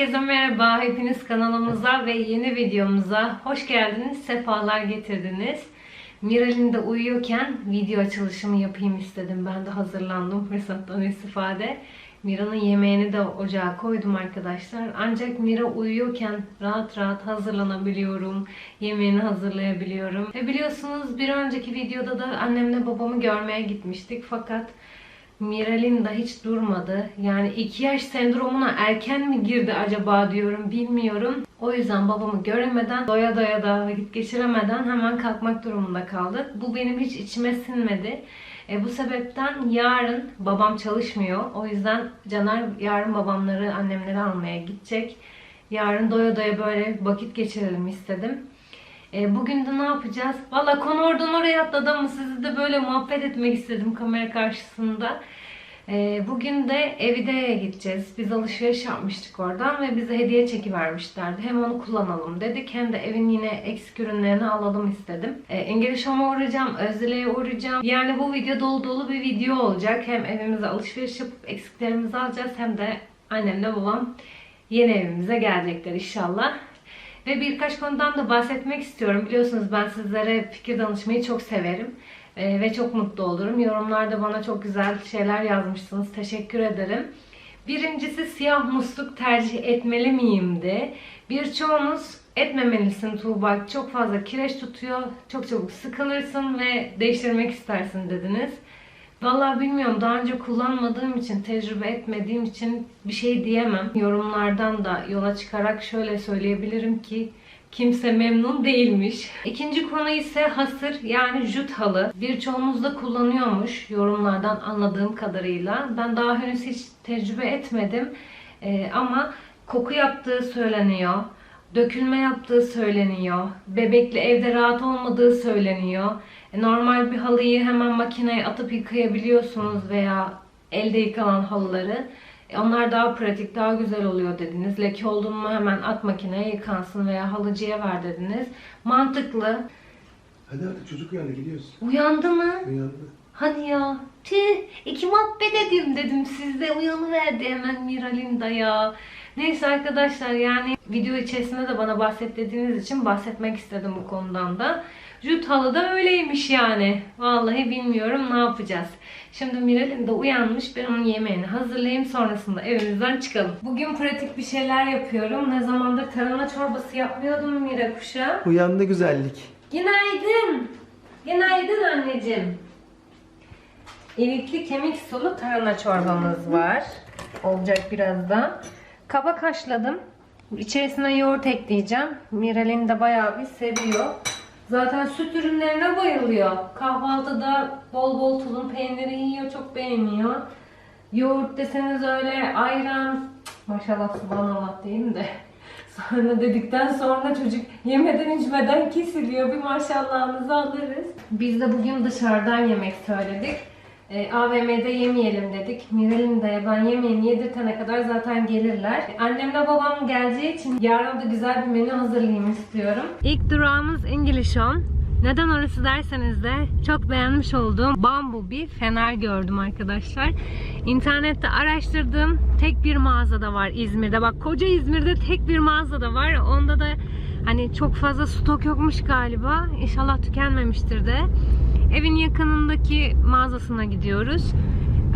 Herkese merhaba. Hepiniz kanalımıza ve yeni videomuza hoş geldiniz. Sefalar getirdiniz. Miral'in de uyuyorken video açılışımı yapayım istedim. Ben de hazırlandım fırsattan istifade. Mira'nın yemeğini de ocağa koydum arkadaşlar. Ancak Mira uyuyorken rahat rahat hazırlanabiliyorum. Yemeğini hazırlayabiliyorum. Ve biliyorsunuz bir önceki videoda da annemle babamı görmeye gitmiştik. Fakat Miral'in de hiç durmadı. Yani iki yaş sendromuna erken mi girdi acaba diyorum bilmiyorum. O yüzden babamı göremeden, doya doya da vakit geçiremeden hemen kalkmak durumunda kaldık. Bu benim hiç içime sinmedi. E, bu sebepten yarın babam çalışmıyor. O yüzden Caner yarın babamları, annemleri almaya gidecek. Yarın doya doya böyle vakit geçirelim istedim. E, bugün de ne yapacağız? Valla konu oradan oraya atladı ama sizi de böyle muhabbet etmek istedim kamera karşısında. E, bugün de Evide'ye gideceğiz. Biz alışveriş yapmıştık oradan ve bize hediye çeki vermişlerdi. Hem onu kullanalım dedik hem de evin yine eksik ürünlerini alalım istedim. E, İngiliz Home'a uğrayacağım, Özdile'ye uğrayacağım. Yani bu video dolu dolu bir video olacak. Hem evimize alışveriş yapıp eksiklerimizi alacağız hem de annemle babam yeni evimize gelecekler inşallah. Ve birkaç konudan da bahsetmek istiyorum. Biliyorsunuz ben sizlere fikir danışmayı çok severim. Ee, ve çok mutlu olurum. Yorumlarda bana çok güzel şeyler yazmışsınız. Teşekkür ederim. Birincisi siyah musluk tercih etmeli miyimdi. Birçoğunuz etmemelisin Tuğba. Çok fazla kireç tutuyor. Çok çabuk sıkılırsın ve değiştirmek istersin dediniz. Vallahi bilmiyorum daha önce kullanmadığım için, tecrübe etmediğim için bir şey diyemem. Yorumlardan da yola çıkarak şöyle söyleyebilirim ki kimse memnun değilmiş. İkinci konu ise hasır yani jüt halı. Birçoğumuz da kullanıyormuş yorumlardan anladığım kadarıyla. Ben daha henüz hiç tecrübe etmedim. Ee, ama koku yaptığı söyleniyor. Dökülme yaptığı söyleniyor. Bebekli evde rahat olmadığı söyleniyor. E, Normal bir halıyı hemen makineye atıp yıkayabiliyorsunuz veya elde yıkanan halıları. E, Onlar daha pratik, daha güzel oluyor dediniz. Leke oldu mu hemen at makineye yıkansın veya halıcıya ver dediniz. Mantıklı. Hadi artık çocuk uyandı gidiyoruz. Uyandı mı? Uyandı. Hadi ya. Tüh, iki muhabbet edeyim dedim. Siz de uyanıverdi hemen Miralinda ya. Neyse arkadaşlar yani video içerisinde de bana bahset dediğiniz için bahsetmek istedim bu konudan da. Jüt halı da öyleymiş yani. Vallahi bilmiyorum ne yapacağız. Şimdi Miral'in de uyanmış. Ben onun yemeğini hazırlayayım. Sonrasında evimizden çıkalım. Bugün pratik bir şeyler yapıyorum. Ne zamandır tarhana çorbası yapmıyordum Mira kuşa. Uyandı güzellik. Günaydın. Günaydın anneciğim. İlikli kemik sulu tarhana çorbamız var. Olacak birazdan. Kabak haşladım. İçerisine yoğurt ekleyeceğim. Miral'in de bayağı bir seviyor. Zaten süt ürünlerine bayılıyor. Kahvaltıda bol bol tulum peyniri yiyor, çok beğeniyor. Yoğurt deseniz öyle, ayran. Maşallah subhanallah diyeyim de. Sonra dedikten sonra çocuk yemeden içmeden kesiliyor. Bir maşallahınızı alırız. Biz de bugün dışarıdan yemek söyledik. E, AVM'de yemeyelim dedik. Miral'in de ben yemeğini yedirtene kadar zaten gelirler. Annemle babam geleceği için yarın da güzel bir menü hazırlayayım istiyorum. İlk durağımız English On. Neden orası derseniz de çok beğenmiş olduğum bambu bir fener gördüm arkadaşlar. İnternette araştırdığım tek bir mağazada var İzmir'de. Bak koca İzmir'de tek bir mağazada var. Onda da hani çok fazla stok yokmuş galiba. İnşallah tükenmemiştir de. Evin yakınındaki mağazasına gidiyoruz.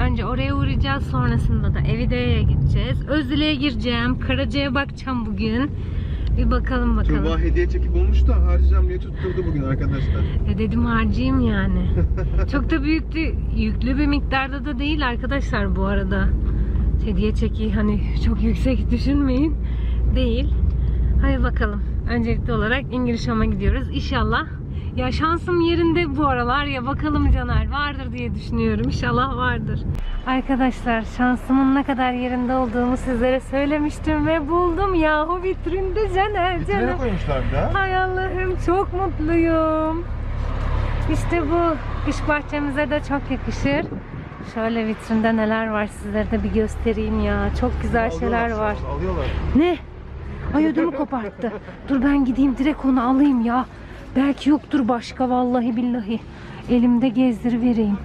Önce oraya uğrayacağız. Sonrasında da Evide'ye gideceğiz. Özdile'ye gireceğim. Karaca'ya bakacağım bugün. Bir bakalım bakalım. Tuğba hediye çekip olmuş da harcayacağım diye tutturdu bugün arkadaşlar. Ya dedim harcayayım yani. Çok da büyüklü, yüklü bir miktarda da değil arkadaşlar bu arada. Hediye çeki hani çok yüksek düşünmeyin. Değil. Hadi bakalım. Öncelikli olarak İngiliz Home'a gidiyoruz. İnşallah. Ya şansım yerinde bu aralar ya bakalım Caner vardır diye düşünüyorum. İnşallah vardır. Arkadaşlar şansımın ne kadar yerinde olduğunu sizlere söylemiştim ve buldum yahu vitrinde Caner. Vitrine Caner. koymuşlar bir daha. Hay Allah'ım çok mutluyum. İşte bu kış bahçemize de çok yakışır. Şöyle vitrinde neler var sizlere de bir göstereyim ya. Çok güzel şeyler Alıyorlar, var. Alıyorlar. Ne? Ay ödümü koparttı. Dur ben gideyim direkt onu alayım ya. Belki yoktur başka vallahi billahi. Elimde gezdir vereyim.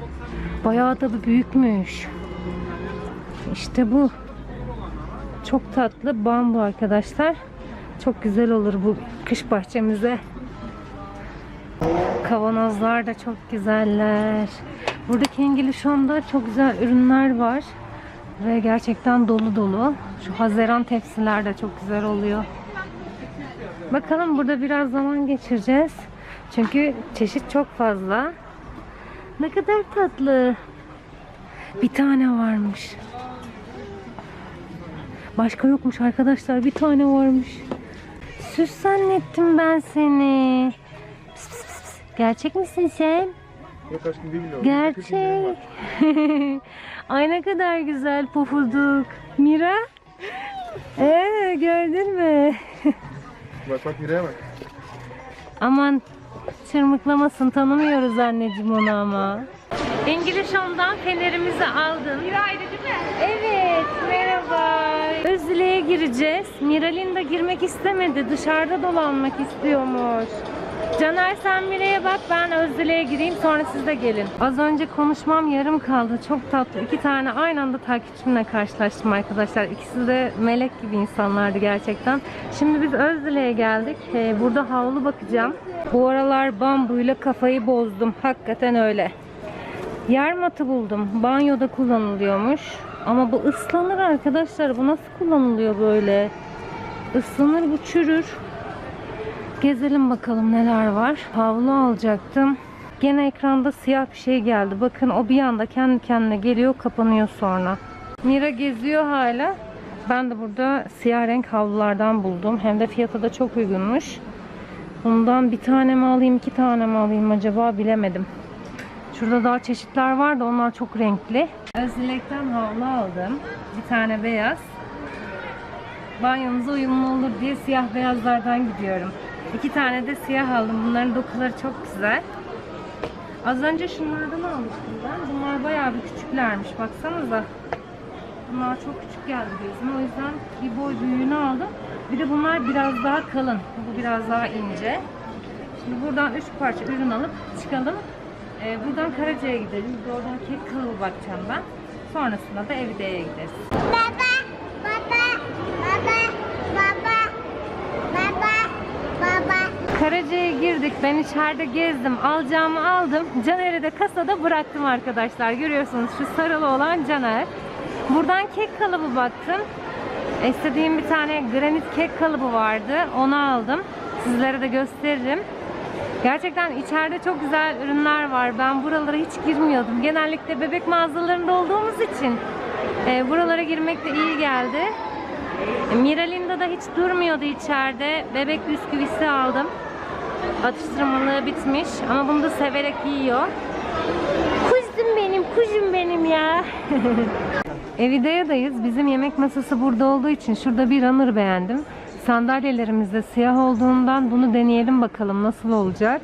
Bayağı da büyükmüş. İşte bu. çok tatlı. Bambu arkadaşlar. Çok güzel olur bu kış bahçemize. Kavanozlar da çok güzeller. Buradaki İngilizon'da çok güzel ürünler var. Ve gerçekten dolu dolu. Şu Haziran tepsiler de çok güzel oluyor. Bakalım burada biraz zaman geçireceğiz. Çünkü çeşit çok fazla. Ne kadar tatlı. Bir tane varmış. Başka yokmuş arkadaşlar. Bir tane varmış. Süs zannettim ben seni. Pıs pıs pıs pıs. Gerçek misin sen? Yok aşkım bir milyon. Gerçek. Ay ne kadar güzel pufuduk. Mira? Ee, gördün mü? Bak bak Miray'a bak. Aman çırmıklamasın tanımıyoruz anneciğim onu ama. İngilizon'dan fenerimizi aldın. Miray'dı değil mi? Evet merhaba. Özdile'ye gireceğiz. Miralinda girmek istemedi. Dışarıda dolanmak istiyormuş. Caner sen Mira'ya bak ben Özdile'ye gireyim sonra siz de gelin. Az önce konuşmam yarım kaldı. Çok tatlı. İki tane aynı anda takipçimle karşılaştım arkadaşlar. İkisi de melek gibi insanlardı gerçekten. Şimdi biz Özdile'ye geldik. Ee, burada havlu bakacağım. Bu aralar bambuyla kafayı bozdum. Hakikaten öyle. Yer matı buldum. Banyoda kullanılıyormuş. Ama bu ıslanır arkadaşlar. Bu nasıl kullanılıyor böyle? Islanır bu çürür. Gezelim bakalım neler var. Havlu alacaktım. Gene ekranda siyah bir şey geldi. Bakın o bir anda kendi kendine geliyor kapanıyor sonra. Mira geziyor hala. Ben de burada siyah renk havlulardan buldum. Hem de fiyatı da çok uygunmuş. Bundan bir tane mi alayım iki tane mi alayım acaba bilemedim. Şurada daha çeşitler var da onlar çok renkli. Özlek'ten havlu aldım. Bir tane beyaz. Banyomuza uyumlu olur diye siyah beyazlardan gidiyorum. İki tane de siyah aldım. Bunların dokuları çok güzel. Az önce şunlardan almıştım ben. Bunlar bayağı bir küçüklermiş. Baksanıza. Bunlar çok küçük geldi gözüme. O yüzden bir boy büyüğünü aldım. Bir de bunlar biraz daha kalın. Bu biraz daha ince. Şimdi buradan üç parça ürün alıp çıkalım. Ee, buradan Karaca'ya gidelim. Oradan kek kalıbı bakacağım ben. Sonrasında da Evide'ye gideriz. Baba, baba, baba, baba, baba. Karaca'ya girdik. Ben içeride gezdim. Alacağımı aldım. Caner'i de kasada bıraktım arkadaşlar. Görüyorsunuz şu sarılı olan Caner. Buradan kek kalıbı baktım. İstediğim bir tane granit kek kalıbı vardı. Onu aldım. Sizlere de gösteririm. Gerçekten içeride çok güzel ürünler var. Ben buralara hiç girmiyordum. Genellikle bebek mağazalarında olduğumuz için e, buralara girmek de iyi geldi. E, Miralinda da hiç durmuyordu içeride. Bebek bisküvisi aldım. Atıştırmalığı bitmiş ama bunu da severek yiyor. Kuzum benim, kuzum benim ya. Evidea'dayız. Bizim yemek masası burada olduğu için şurada bir runner beğendim. Sandalyelerimiz de siyah olduğundan bunu deneyelim bakalım nasıl olacak.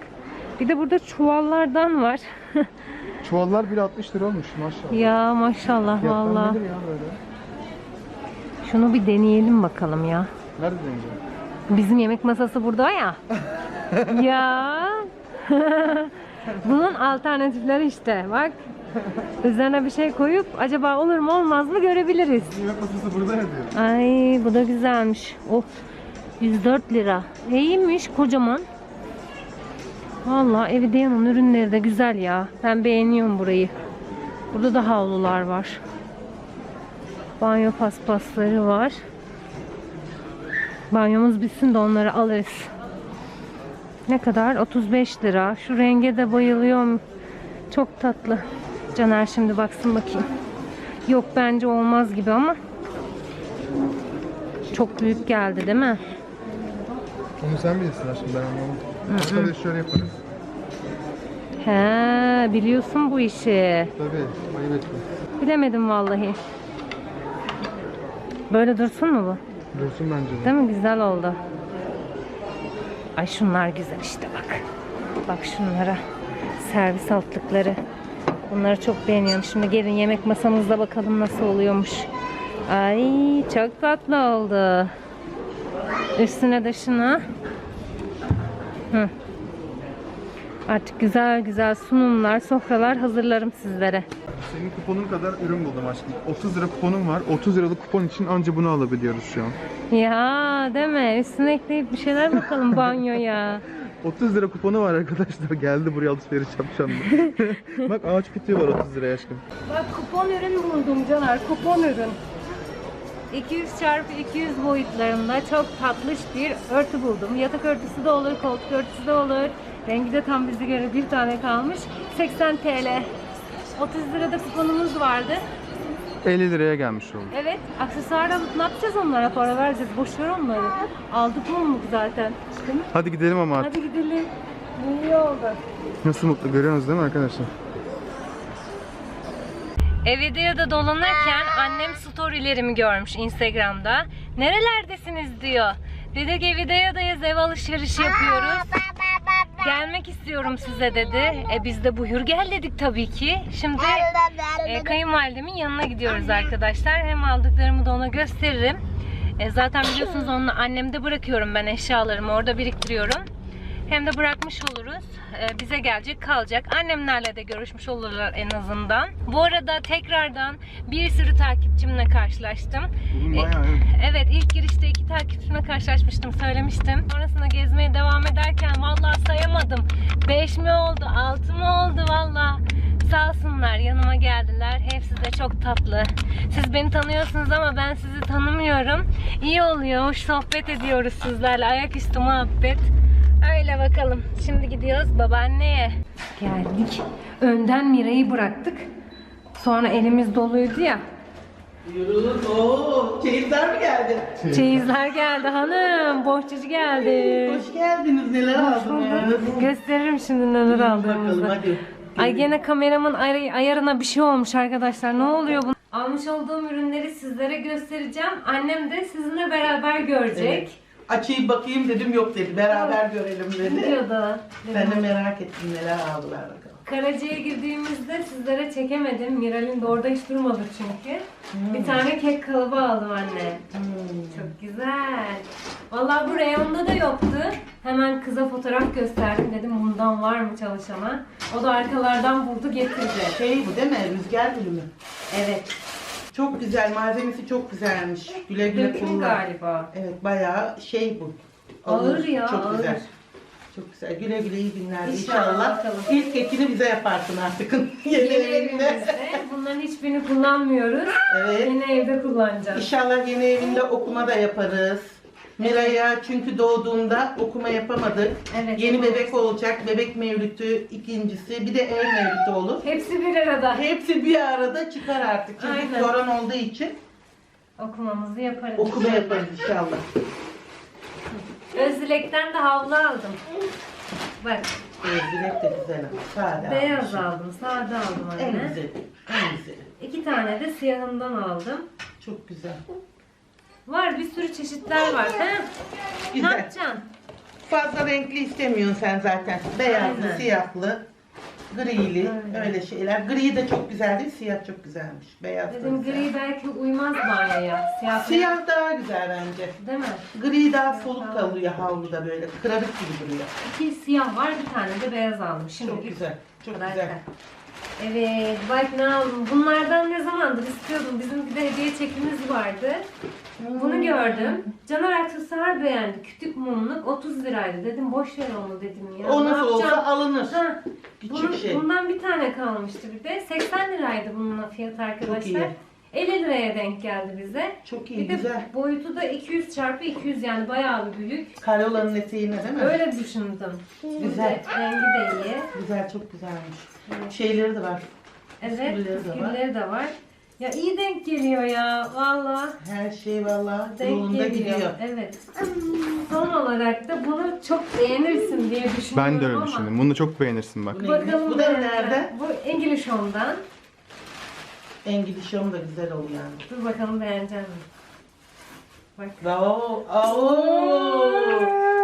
Bir de burada çuvallardan var. Çuvallar bile 60 lira olmuş maşallah. ya maşallah Fiyatlar valla. nedir ya böyle? Şunu bir deneyelim bakalım ya. Nerede deneyeceğim? Bizim yemek masası burada ya. ya. Bunun alternatifleri işte. Bak. Üzerine bir şey koyup acaba olur mu olmaz mı görebiliriz. Yemek masası burada ya diyor. Ay bu da güzelmiş. Oh 104 lira. İyiymiş kocaman. Vallahi Evidea'nın ürünleri de güzel ya. Ben beğeniyorum burayı. Burada da havlular var. Banyo paspasları var. Banyomuz bitsin de onları alırız. Ne kadar? 35 lira. Şu renge de bayılıyorum. Çok tatlı. Caner şimdi baksın bakayım. Yok bence olmaz gibi ama çok büyük geldi değil mi? Onu sen bilirsin aşkım ben anlamadım. Tabii şöyle yaparız. He, biliyorsun bu işi. Tabii ayıp etme. Bilemedim vallahi. Böyle dursun mu bu? Dursun bence de. Değil mi? Güzel oldu. Ay şunlar güzel işte bak. Bak şunlara. Servis altlıkları. Bunları çok beğeniyorum. Şimdi gelin yemek masamızda bakalım nasıl oluyormuş. Ay çok tatlı oldu. Üstüne de şunu. Hı. Artık güzel güzel sunumlar, sofralar hazırlarım sizlere. Senin kuponun kadar ürün buldum aşkım. 30 lira kuponum var. 30 liralık kupon için anca bunu alabiliyoruz şu an. Ya deme üstüne ekleyip bir şeyler bakalım banyoya. 30 lira kuponu var arkadaşlar. Geldi buraya alışveriş yapacağım. diye. Bak ağaç kütüğü var 30 liraya aşkım. Bak kupon ürün buldum Caner, kupon ürün. 200 çarpı 200 boyutlarında çok tatlış bir örtü buldum. Yatak örtüsü de olur, koltuk örtüsü de olur. Rengi de tam bize göre bir tane kalmış. 80 TL. 30 lirada kuponumuz vardı. 50 liraya gelmiş oldu. Evet, aksesuar alıp ne yapacağız onlara? Para vereceğiz. Boş ver onları. Aldık mumluk zaten. Değil mi? Hadi gidelim ama artık. Hadi gidelim. Bu iyi oldu. Nasıl mutlu görüyorsunuz değil mi arkadaşlar? Evideo'da dolanırken annem storylerimi görmüş Instagram'da. Nerelerdesiniz diyor. Dedik Evideo'dayız ev alışverişi yapıyoruz. Gelmek istiyorum size dedi. E biz de buyur gel dedik tabii ki. Şimdi e, kayınvalidemin yanına gidiyoruz arkadaşlar. Hem aldıklarımı da ona gösteririm. E, zaten biliyorsunuz onu annemde bırakıyorum ben eşyalarımı orada biriktiriyorum. Hem de bırakmış oluruz. E, bize gelecek kalacak. Annemlerle de görüşmüş olurlar en azından. Bu arada tekrardan bir sürü takipçimle karşılaştım. Bugün bayağı evet. Evet ilk girişte iki takipçimle karşılaşmıştım söylemiştim. Sonrasında gezmeye devam ederken vallahi sayamadım. 5 mi oldu 6 mı oldu valla. Sağ olsunlar yanıma geldiler. Hepsi de çok tatlı. Siz beni tanıyorsunuz ama ben sizi tanımıyorum. İyi oluyor. Hoş sohbet ediyoruz sizlerle. Ayaküstü muhabbet. Öyle bakalım. Şimdi gidiyoruz babaanneye. Geldik. Önden Mira'yı bıraktık. Sonra elimiz doluydu ya. Yürüdün. Oo, keyifler mi geldi? Çeyizler geldi hanım. Bohçacı geldi. Hoş geldiniz. Neler aldınız? Gösteririm şimdi neler Bakalım aldığımızı. hadi. Ay gene kameramın ay- ayarına bir şey olmuş arkadaşlar. Ne oluyor bu? Almış olduğum ürünleri sizlere göstereceğim. Annem de sizinle beraber görecek. Evet. Açayım bakayım dedim yok dedi. Beraber görelim dedi. diyordu? Ben de merak ettim neler aldılar bakalım. Karaca'ya girdiğimizde sizlere çekemedim. Miral'in de orada hiç durmadı çünkü. Bir tane kek kalıbı aldım anne. Çok güzel. Vallahi bu reyonda da yoktu. Hemen kıza fotoğraf gösterdim. Dedim bundan var mı çalışana? O da arkalardan buldu getirdi. Şey bu değil mi? Rüzgar gülü mü? Evet. Çok güzel. Malzemesi çok güzelmiş. Güle güle Döküm kullan. galiba. Evet bayağı şey bu. Ağır ya, Çok ağır. güzel. Çok güzel. Güle güle iyi günler. İnşallah, İnşallah. bakalım. İlk ekini bize yaparsın artık. Yeni Yeni evinde. evimizde. Bunların hiçbirini kullanmıyoruz. Evet. Yeni evde kullanacağız. İnşallah yeni evinde okuma da yaparız. Miray'a çünkü doğduğunda okuma yapamadık. Evet, Yeni yapamadık. bebek olacak. Bebek mevlütü ikincisi. Bir de ev mevlütü olur. Hepsi bir arada. Hepsi bir arada çıkar artık. Çünkü Aynen. koron olduğu için Okumamızı yaparız. okuma yaparız inşallah. Özdilek'ten de havlu aldım. Bak Ezbilek de güzel ama. Sade beyaz aldım, sade aldım En anne. güzeli. En güzeli. İki tane de siyahından aldım. Çok güzel. Var bir sürü çeşitler var. He? Ne Güzel. yapacaksın? Fazla renkli istemiyorsun sen zaten. Beyazlı, Aynen. siyahlı, grili Aynen. öyle şeyler. Gri de çok güzel değil, siyah çok güzelmiş. Beyaz da Dedim güzel. gri belki uymaz banyoya. Siyah, Siyah daha güzel bence. Değil mi? Gri daha soluk kalıyor havluda böyle. Kırarık gibi duruyor. İki siyah var bir tane de beyaz aldım. Şimdi Çok güzel. Çok güzel. Evet, bak ne aldım. Bunlardan ne zamandır istiyordum. Bizim bir de hediye çekimiz vardı. Bunu gördüm. Caner aksesuar beğendi. Kütük mumluk 30 liraydı. Dedim boş ver onu dedim ya. O Ne nasıl olsa yapacağım? alınır. Ha, Küçük bunun- şey. Bundan bir tane kalmıştı bir de. 80 liraydı bunun fiyatı arkadaşlar. iyi. 50 liraya denk geldi bize. Çok iyi, Bir de güzel. boyutu da 200 çarpı 200 yani bayağı bir büyük. Karyolanın eteğine değil mi? Öyle düşündüm. Güzel. Rengi de iyi. Güzel, çok güzelmiş. Şeyleri de var. Evet, Bisküvileri de var. bisküvileri de var. Ya iyi denk geliyor ya valla. Her şey valla Denk yolunda geliyor. gidiyor. Evet. Son olarak da bunu çok beğenirsin diye düşünüyorum Ben de öyle ama düşündüm. Bunu da çok beğenirsin bak. Bu? Bakalım Bu da nerede? Bu English Home'dan. Engilişom da güzel oluyor yani. Dur bakalım beğenecek mi? Bak. Bravo. Oo.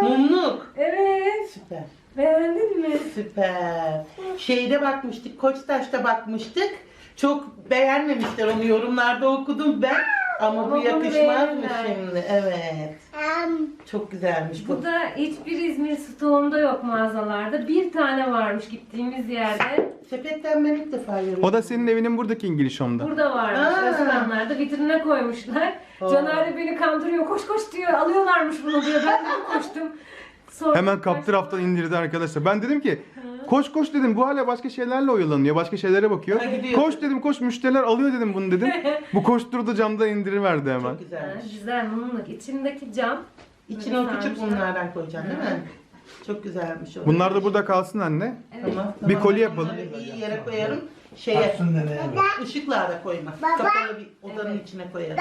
Mumluk. Evet. Süper. Beğendin mi? Süper. Şeyde bakmıştık, Koçtaş'ta bakmıştık. Çok beğenmemişler onu yorumlarda okudum ben. Ama, Ama bu bunu yakışmaz mı beğendiler. şimdi? Evet. Çok güzelmiş bu. Bu da hiçbir İzmir stoğunda yok mağazalarda. Bir tane varmış gittiğimiz yerde. Sepetten ben ilk defa görüyorum. O da senin evinin buradaki İngiliz Home'da. Burada varmış Aa. restoranlarda. Vitrine koymuşlar. Aa. Caner de beni kandırıyor. Koş koş diyor. Alıyorlarmış bunu diyor. Ben de koştum. Sonra Hemen kaptır haftan indirdi arkadaşlar. Ben dedim ki koş koş dedim bu hala başka şeylerle oyalanıyor. Başka şeylere bakıyor. Ha, gidiyor. Koş dedim koş müşteriler alıyor dedim bunu dedim. bu koşturdu camda indiriverdi hemen. Çok Ha, güzelmiş. güzel mumluk. İçindeki cam. İçine o küçük bunlardan koyacaksın değil mi? Çok güzelmiş o. Bunlar da burada kalsın anne. Tamam, Bir tamam. koli yapalım. bunları iyi yere koyarım. Şeye, ışıklarda koyma. Kapalı bir odanın içine koyarım.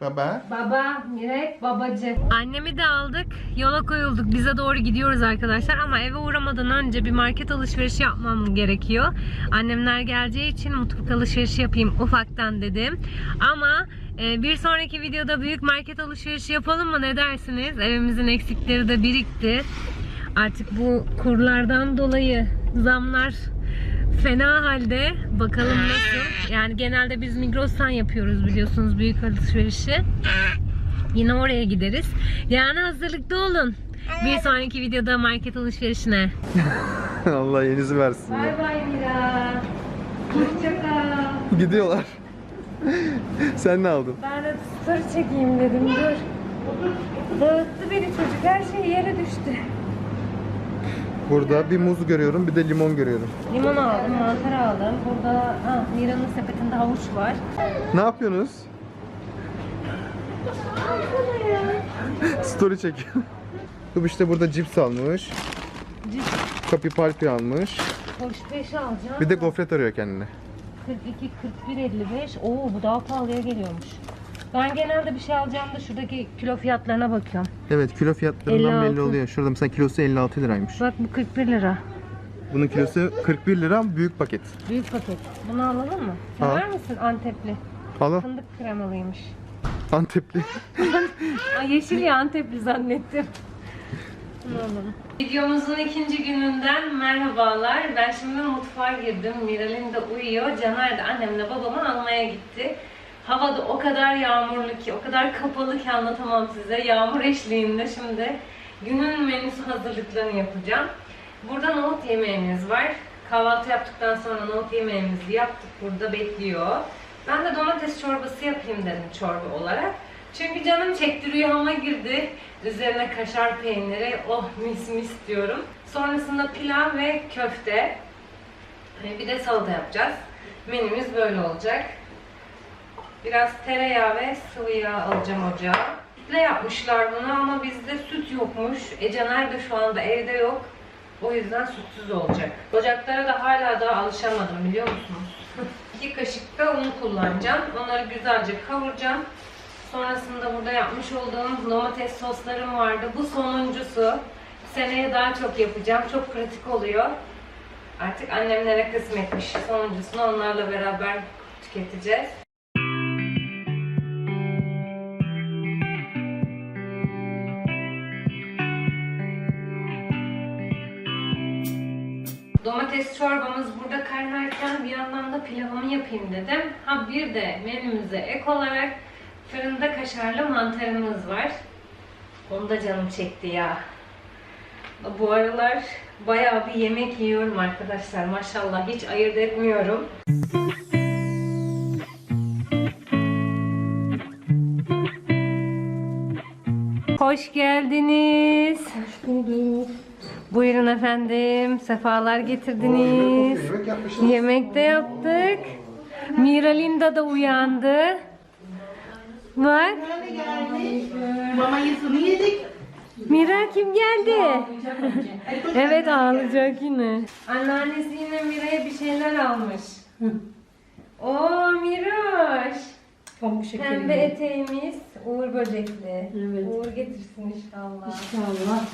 Baba. Baba. Baba, Mirek, babacı. Annemi de aldık. Yola koyulduk. Bize doğru gidiyoruz arkadaşlar. Ama eve uğramadan önce bir market alışverişi yapmam gerekiyor. Annemler geleceği için mutfak alışverişi yapayım ufaktan dedim. Ama e, bir sonraki videoda büyük market alışverişi yapalım mı ne dersiniz? Evimizin eksikleri de birikti. Artık bu kurlardan dolayı zamlar fena halde. Bakalım nasıl. Yani genelde biz Migros'tan yapıyoruz biliyorsunuz büyük alışverişi. Yine oraya gideriz. Yani hazırlıklı olun. Bir sonraki videoda market alışverişine. Allah yenisi versin. Bay bay Mira. Hoşçakal. Gidiyorlar. Sen ne aldın? Ben de story çekeyim dedim. Dur. Dağıttı beni çocuk. Her şey yere düştü. Burada bir muz görüyorum bir de limon görüyorum. Limon aldım, mantar aldım. Burada ha, Mira'nın sepetinde havuç var. Ne yapıyorsunuz? Story çekiyor. Bu işte burada cips almış. Cips, Kapi palpi almış. hoş beş alacağım. Bir de gofret arıyor kendine. 42, 41, 55. Oo bu daha pahalıya geliyormuş. Ben genelde bir şey alacağımda şuradaki kilo fiyatlarına bakıyorum. Evet kilo fiyatlarından 56. belli oluyor. Şurada mesela kilosu 56 liraymış. Bak bu 41 lira. Bunun kilosu 41 lira büyük paket. Büyük paket. Bunu alalım mı? Sever misin Antepli? Al al. Fındık kremalıymış. Antepli. Ay yeşil ya Antepli zannettim. Bunu alalım. Videomuzun ikinci gününden merhabalar. Ben şimdi mutfağa girdim. Miral'in de uyuyor. Caner de annemle babamı almaya gitti. Hava da o kadar yağmurlu ki, o kadar kapalı ki anlatamam size. Yağmur eşliğinde şimdi günün menüsü hazırlıklarını yapacağım. Burada nohut yemeğimiz var. Kahvaltı yaptıktan sonra nohut yemeğimizi yaptık. Burada bekliyor. Ben de domates çorbası yapayım dedim çorba olarak. Çünkü canım çekti rüyama girdi. Üzerine kaşar peyniri, oh mis mis diyorum. Sonrasında pilav ve köfte. Hani Bir de salata yapacağız. Menümüz böyle olacak. Biraz tereyağı ve sıvı yağ alacağım ocağa. Sütle yapmışlar bunu ama bizde süt yokmuş. Ecener de şu anda evde yok. O yüzden sütsüz olacak. Ocaklara da hala daha alışamadım biliyor musunuz? 2 kaşık da un kullanacağım. Onları güzelce kavuracağım. Sonrasında burada yapmış olduğum domates soslarım vardı. Bu sonuncusu. Seneye daha çok yapacağım. Çok pratik oluyor. Artık annemlere kısmetmiş. Sonuncusunu onlarla beraber tüketeceğiz. Çorbamız burada kaynarken bir yandan da pilavımı yapayım dedim. Ha bir de menümüze ek olarak fırında kaşarlı mantarımız var. Onu da canım çekti ya. Bu aralar bayağı bir yemek yiyorum arkadaşlar. Maşallah hiç ayırt etmiyorum. Hoş geldiniz. Hoş bulduk. Buyurun efendim. Sefalar getirdiniz. Yemek de yaptık. Miralinda da uyandı. Bak. Böyle gelmiş. Mama yısını yedik. Mira kim geldi? evet ağlayacak yine. Anneannesi yine Mira'ya bir şeyler almış. Oo Miraş. Pamuk Pembe eteğimiz Uğur böcekli. Evet. Uğur getirsin inşallah. İnşallah.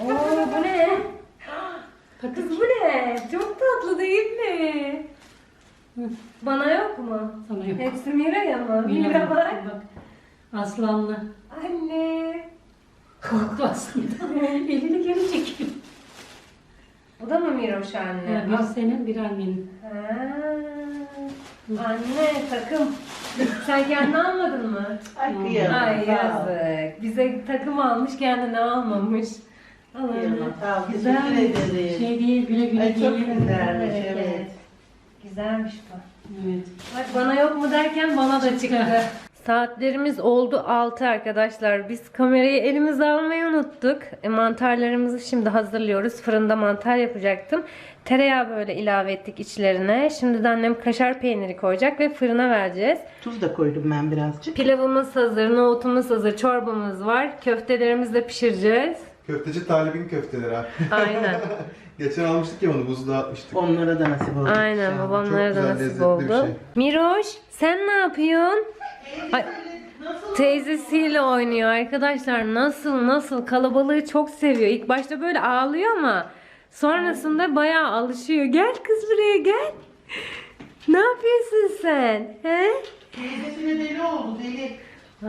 Oo bu ne? Kız bu ne? Çok tatlı değil mi? Bana yok mu? Sana yok. Hepsi Mira'ya mı? Mira, Mira bak. bak. Aslanlı. Anne. Korktu aslında. Elini geri çekiyor. Bu da mı Miroş anne? Ya, bir senin bir annenin. Ha. Anne takım. Sen kendini almadın mı? Ay kıyamam. Ay yazık. Bize takım almış kendini almamış. Sağ ol. Güzel. Teşekkür ederim. Şey değil güle güle Ay çok değil. güzelmiş Evet, evet. evet. Güzelmiş bu. Evet. Bak bana yok mu derken bana da çıktı. Saatlerimiz oldu 6 arkadaşlar. Biz kamerayı elimize almayı unuttuk. E, mantarlarımızı şimdi hazırlıyoruz. Fırında mantar yapacaktım. Tereyağı böyle ilave ettik içlerine. Şimdi de annem kaşar peyniri koyacak ve fırına vereceğiz. Tuz da koydum ben birazcık. Pilavımız hazır, nohutumuz hazır, çorbamız var. Köftelerimizi de pişireceğiz. Köfteci Talib'in köfteleri ha. Aynen. Geçen almıştık ya onu buzluğa atmıştık. Onlara da nasip oldu. Aynen babamlara da nasip oldu. şey. Miroş sen ne yapıyorsun? Ay, teyzesiyle oynuyor arkadaşlar. Nasıl nasıl kalabalığı çok seviyor. İlk başta böyle ağlıyor ama sonrasında bayağı alışıyor. Gel kız buraya gel. Ne yapıyorsun sen? He? Teyzesine deli oldu deli.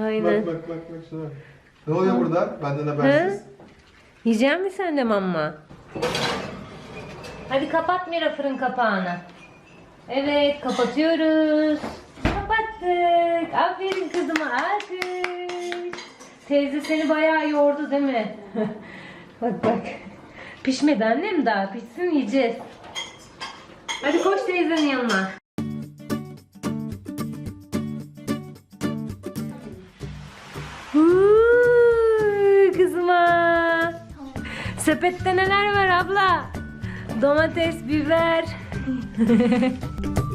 Aynen. Bak bak bak bak şuna. Ne oluyor burada? Benden habersiz. Yiyecek misin sen de mama? Hadi kapat Mira fırın kapağını. Evet kapatıyoruz. Kapattık. Aferin kızıma alkış. Teyze seni bayağı yordu değil mi? bak bak. Pişmedi annem daha. Pişsin yiyeceğiz. Hadi koş teyzenin yanına. Sepette neler var abla? Domates, biber.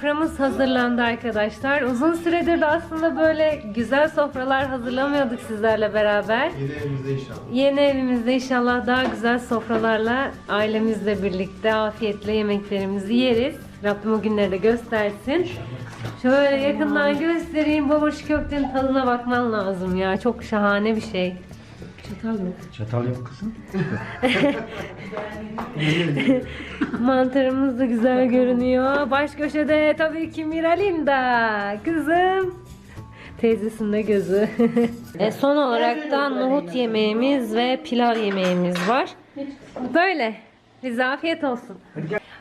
Soframız hazırlandı arkadaşlar. Uzun süredir de aslında böyle güzel sofralar hazırlamıyorduk sizlerle beraber. Yine evimizde inşallah. Yeni evimizde inşallah daha güzel sofralarla ailemizle birlikte afiyetle yemeklerimizi yeriz. Rabbim o günleri de göstersin. Şöyle yakından göstereyim. Baba şu köftenin tadına bakman lazım ya. Çok şahane bir şey. Çatal yok. Çatal yok kızım. Mantarımız da güzel görünüyor. Baş köşede tabii ki Miralinda. Kızım. Teyzesinde gözü. e, son olarak da nohut yemeğimiz ve pilav yemeğimiz var. Böyle. Bize afiyet olsun.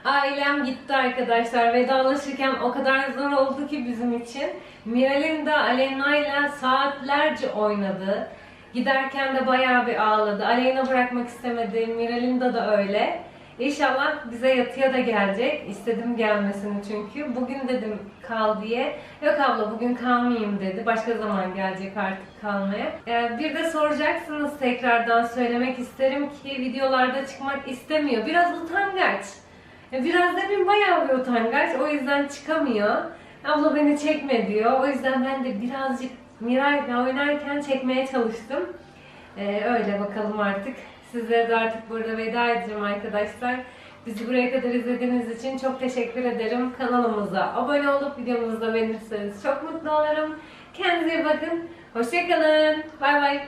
Ailem gitti arkadaşlar. Vedalaşırken o kadar zor oldu ki bizim için. Miralinda Aleyna ile saatlerce oynadı. Giderken de bayağı bir ağladı. Aleyna bırakmak istemedi. Miralinda da öyle. İnşallah bize yatıya da gelecek. İstedim gelmesini çünkü. Bugün dedim kal diye. Yok abla bugün kalmayayım dedi. Başka zaman gelecek artık kalmaya. Ee, bir de soracaksınız tekrardan söylemek isterim ki videolarda çıkmak istemiyor. Biraz utangaç. Ya Biraz demin bayağı bir utangaç. O yüzden çıkamıyor. Abla beni çekme diyor. O yüzden ben de birazcık Miray'la oynarken çekmeye çalıştım. Ee, öyle bakalım artık. Sizlere de artık burada veda edeceğim arkadaşlar. Bizi buraya kadar izlediğiniz için çok teşekkür ederim. Kanalımıza abone olup videomuzu beğenirseniz çok mutlu olurum. Kendinize iyi bakın. Hoşçakalın. Bay bay.